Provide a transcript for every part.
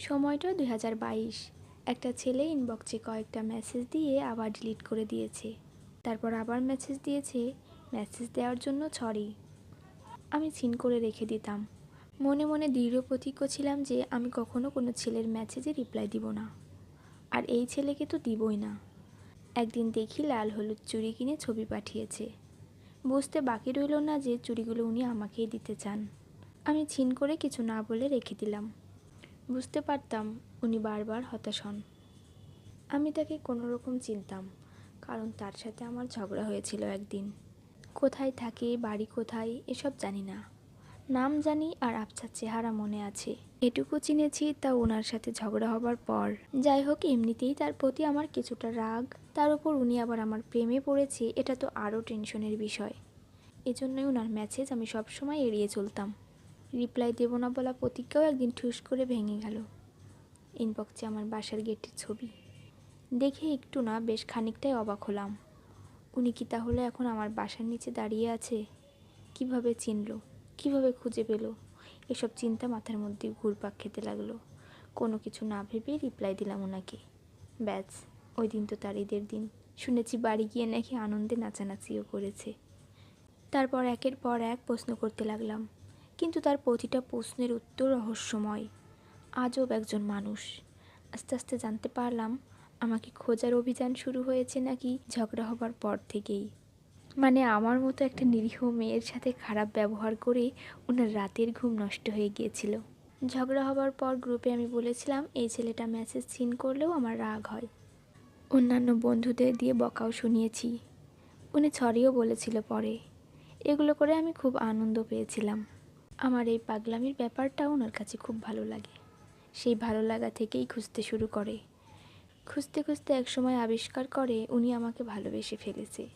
সময়টা দুই হাজার বাইশ। একটা ছেলে ইনবক্সে কয়েকটা মেসেজ দিয়ে আবার ডিলিট করে দিয়েছে। তারপর আবার মেসেজ দিয়েছে মেসেজ দেওয়ার জন্য সরি আমি সিন করে রেখে দিতাম। মনে মনে দৃঢ় প্রতিজ্ঞ ছিলাম যে আমি কখনো কোনো ছেলের মেসেজে রিপ্লাই দিব না। আর এই ছেলেকে তো দিবই না। একদিন দেখি লাল হলুদ চুড়ি কিনে ছবি পাঠিয়েছে। বুঝতে বাকি রইল না যে চুড়িগুলো উনি আমাকেই দিতে চান। আমি ছিন করে কিছু না বলে রেখে দিলাম। বুঝতে পারতাম উনি বারবার হতাশ হন। আমি তাকে কোনো রকম চিনতাম, কারণ তার সাথে আমার ঝগড়া হয়েছিল একদিন। কোথায় থাকে, বাড়ি কোথায়, এসব জানি না। নাম জানি আর আবছার চেহারা মনে আছে। এটুকু চিনেছি তা ওনার সাথে ঝগড়া হবার পর। যাই হোক, এমনিতেই তার প্রতি আমার কিছুটা রাগ, তার উপর উনি আবার আমার প্রেমে পড়েছে, এটা তো আরও টেনশনের বিষয়। এজন্যই ওনার মেসেজ আমি সবসময় এড়িয়ে চলতাম। রিপ্লাই দেব না বলা প্রতিজ্ঞাও একদিন ঠুস করে ভেঙে গেল। ইনবক্সে আমার বাসার গেটের ছবি। দেখে একটু না বেশ খানিকটাই অবাক হলাম। উনি কি তাহলে এখন আমার বাসার নিচে দাঁড়িয়ে আছে? কীভাবে চিনলো? কীভাবে খুঁজে পেল? এসব চিন্তা মাথার মধ্যে ঘুরপাক খেতে লাগল। কোনো কিছু না ভেবে রিপ্লাই দিলাম ওনাকে ব্যাস, ওই দিন তো তার ঈদের দিন। শুনেছি বাড়ি গিয়ে নাকি আনন্দে নাচানাচিও করেছে। তারপর একের পর এক প্রশ্ন করতে লাগলাম কিন্তু তার প্রতিটা প্রশ্নের উত্তর রহস্যময়। আজব একজন মানুষ। আস্তে আস্তে জানতে পারলাম, আমাকে খোঁজার অভিযান শুরু হয়েছে নাকি ঝগড়া হবার পর থেকেই। মানে আমার মতো একটা নিরীহ মেয়ের সাথে খারাপ ব্যবহার করে ওনার রাতের ঘুম নষ্ট হয়ে গিয়েছিল। ঝগড়া হবার পর গ্রুপে আমি বলেছিলাম, এই ছেলেটা মেসেজ সিন করলেও আমার রাগ হয়। অন্যান্য বন্ধুদের দিয়ে বকাও শুনিয়েছি। উনি ছড়িও বলেছিল পরে। এগুলো করে আমি খুব আনন্দ পেয়েছিলাম। আমার এই পাগলামির ব্যাপারটা ওনার কাছে খুব ভালো লাগে। সেই ভালো লাগা থেকেই খুঁজতে শুরু করে। খুঁজতে খুঁজতে একসময় আবিষ্কার করে উনি আমাকে ভালোবেসে ফেলেছে।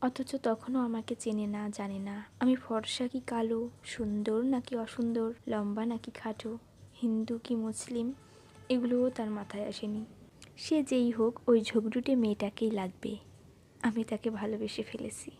অথচ তখনও আমাকে চেনে না, জানে না। আমি ফর্সা কি কালো, সুন্দর নাকি অসুন্দর, লম্বা নাকি খাটো, হিন্দু কি মুসলিম, এগুলোও তার মাথায় আসেনি। সে যেই হোক, ওই ঝগড়ুটে মেয়েটাকেই লাগবে। আমি তাকে ভালোবেসে ফেলেছি।